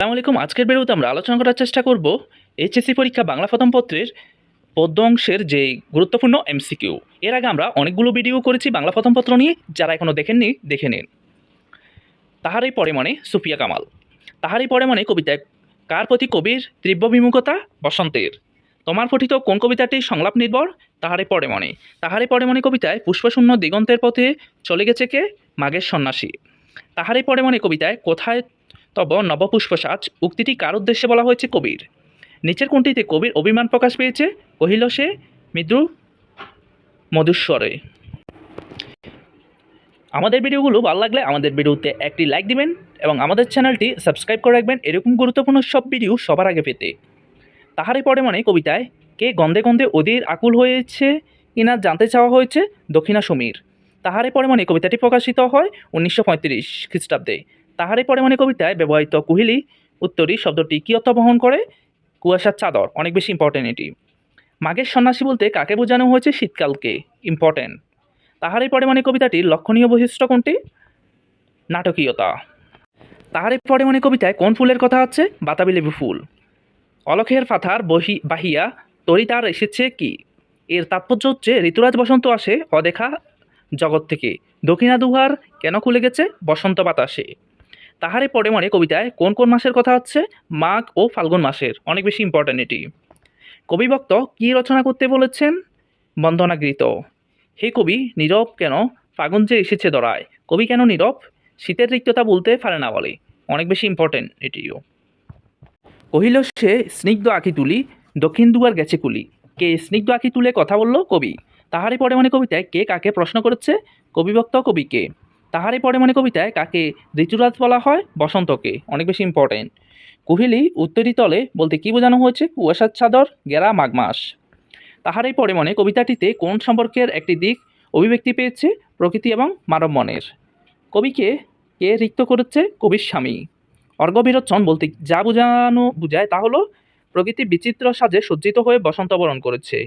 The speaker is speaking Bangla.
আসসালামু আলাইকুম, আজকের ভিডিওতে আমরা আলোচনা করার চেষ্টা করব এইচএসসি পরীক্ষা বাংলা প্রথম পত্রের পদ্য অংশের যে গুরুত্বপূর্ণ এমসিকিউ। এর আগে আমরা অনেকগুলো ভিডিও করেছি বাংলা প্রথম পত্র নিয়ে, যারা এখনও দেখেননি, দেখে নিন। তাহারই পরে মনে সুফিয়া কামাল। তাহারই পরে মনে কবিতায়, কার প্রতি কবির তীব্র বিমুখতা? বসন্তের। তোমার পঠিত কোন কবিতাটি সংলাপ নির্ভর? তাহারে পরে মনে তাহারে পরে মনে কবিতায়, পুষ্পশূন্য দিগন্তের পথে চলে গেছে কে? মাঘের সন্ন্যাসী। তাহারে পরে মনে কবিতায়, কোথায় তব নবপুষ্প সাজ উক্তিটি কার উদ্দেশ্যে বলা হয়েছে কবির? নিচের কোনটিতে কবির অভিমান প্রকাশ পেয়েছে? কহিল সে, মৃদু মধুস্বরে। আমাদের ভিডিওগুলো ভালো লাগলে আমাদের ভিডিওতে একটি লাইক দিবেন এবং আমাদের চ্যানেলটি সাবস্ক্রাইব করে রাখবেন। এরকম গুরুত্বপূর্ণ সব ভিডিও সবার আগে পেতে। তাহারই পরে মানে কবিতায় কে গন্ধে গন্ধে অধীর আকুল হয়েছে কিনা জানতে চাওয়া হয়েছে দক্ষিণা সমীর তাহারে পরে মানে কবিতাটি প্রকাশিত হয় উনিশশো পঁয়ত্রিশ খ্রিস্টাব্দে। তাহারে পরে মানে কবিতায় ব্যবহৃত কুহিলি উত্তরী শব্দটি কী অর্থ বহন করে? কুয়াশার চাদর, অনেক বেশি ইম্পর্টেন্ট এটি। মাঘের সন্ন্যাসী বলতে কাকে বোঝানো হয়েছে? শীতকালকে ইম্পর্টেন্ট তাহারে পরে মানে কবিতাটির লক্ষণীয় বৈশিষ্ট্য কোনটি? নাটকীয়তা। তাহারে পরে মানে কবিতায় কোন ফুলের কথা আছে? বাতাবি লেবু ফুল। অলখের ফাথার বহি, বাহিয়া, তরি তার এসেছে কি? এর তাৎপর্য হচ্ছে ঋতুরাজ বসন্ত আসে, অদেখা জগৎ থেকে। দক্ষিণা দুহার কেন খুলে গেছে? বসন্ত বাতাসে। তাহারে পরে মনে কবিতায় কোন কোন মাসের কথা হচ্ছে? মাঘ ও ফাল্গুন মাসের, অনেক বেশি ইম্পর্ট্যান্ট এটি। কবিভক্ত কী রচনা করতে বলেছেন? বন্দনাগৃত হে কবি, নীরব কেন? ফাগুন যে এসেছে দরায়। কবি কেন নীরব? শীতের রিক্ততা বলতে পারে না বলে। অনেক বেশি ইম্পর্টেন্ট এটিও। কহিল সে, স্নিগ্ধ আঁকি তুলি, দক্ষিণ দুয়ার গেছে কুলি। কে স্নিগ্ধ আঁকি তুলে কথা বলল কবি? তাহারে পরে মনে কবিতায় কে কাকে প্রশ্ন করেছে? কবিভক্ত কবিকে তাহারে পরে মনে কবিতায় কাকে ঋতুরাজ বলা হয়? বসন্তকে। অনেক বেশি ইম্পর্টেন্ট কুহিলি উত্তরী তলে বলতে কী বোঝানো হয়েছে? কুয়াশার চাদর, গেরা মাঘ মাস তাহারেই পরে মনে কবিতাটিতে কোন সম্পর্কের একটি দিক অভিব্যক্তি পেয়েছে? প্রকৃতি এবং মানব মনের। কবিকে কে রিক্ত করেছে? কবির স্বামী। অর্ঘবিরোচন বলতে যা বোঝানো বোঝায় তা হলো, প্রকৃতি বিচিত্র সাজে সজ্জিত হয়ে বসন্ত বরণ করেছে।